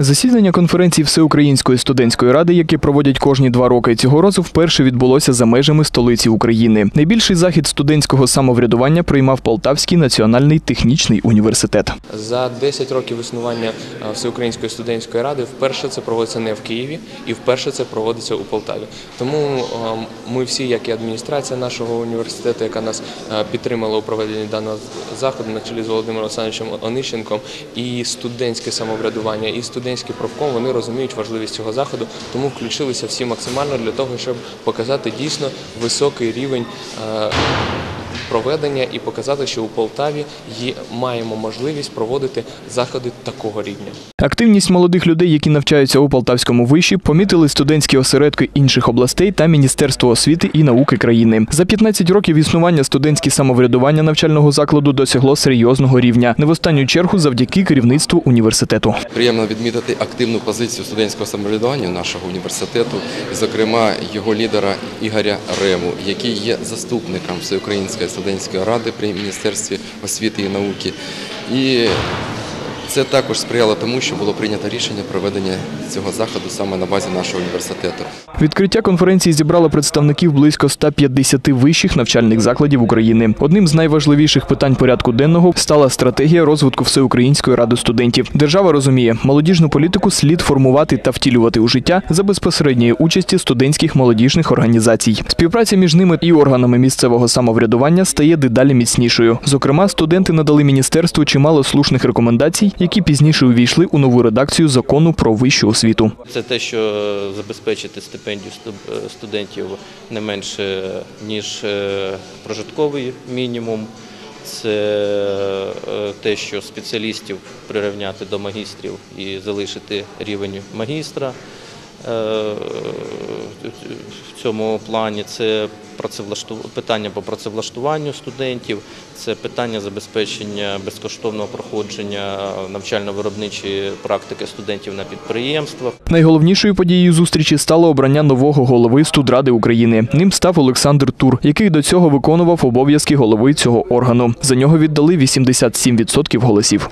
Засідання конференції Всеукраїнської студентської ради, яке проводять кожні два роки, цього разу вперше відбулося за межами столиці України. Найбільший захід студентського самоврядування приймав Полтавський національний технічний університет. За 10 років існування Всеукраїнської студентської ради вперше це проводиться не в Києві і вперше це проводиться у Полтаві. Тому ми всі, як і адміністрація нашого університету, яка нас підтримала у проведенні даного заходу на чолі з Володимиром Олександровичем Онищенком, і студентське самоврядування, і студентський профком, вони розуміють важливість цього заходу, тому включилися всі максимально для того, щоб показати дійсно високий рівень. Проведення і показати, що у Полтаві є, маємо можливість проводити заходи такого рівня. Активність молодих людей, які навчаються у Полтавському виші, помітили студентські осередки інших областей та Міністерство освіти і науки країни. За 15 років існування студентське самоврядування навчального закладу досягло серйозного рівня, не в останню чергу завдяки керівництву університету. Приємно відмітити активну позицію студентського самоврядування нашого університету, зокрема його лідера Ігоря Рему, який є заступником Всеукраїнської студентської ради при Міністерстві освіти і науки. І це також сприяло тому, що було прийнято рішення проведення цього заходу саме на базі нашого університету. Відкриття конференції зібрало представників близько 150 вищих навчальних закладів України. Одним з найважливіших питань порядку денного стала стратегія розвитку Всеукраїнської ради студентів. Держава розуміє, молодіжну політику слід формувати та втілювати у життя за безпосередньої участі студентських молодіжних організацій. Співпраця між ними і органами місцевого самоврядування стає дедалі міцнішою. Зокрема, студенти надали міністерству чимало слушних рекомендацій, які пізніше увійшли у нову редакцію закону про вищу освіту. Це те, що забезпечити стипендію е, студентів не менше, ніж е, прожитковий мінімум. Це е, те, що спеціалістів прирівняти до магістрів і залишити рівень магістра. Е, В цьому плані це питання по працевлаштуванню студентів, це питання забезпечення безкоштовного проходження навчально-виробничої практики студентів на підприємствах. Найголовнішою подією зустрічі стало обрання нового голови студради України. Ним став Олександр Тур, який до цього виконував обов'язки голови цього органу. За нього віддали 87% голосів.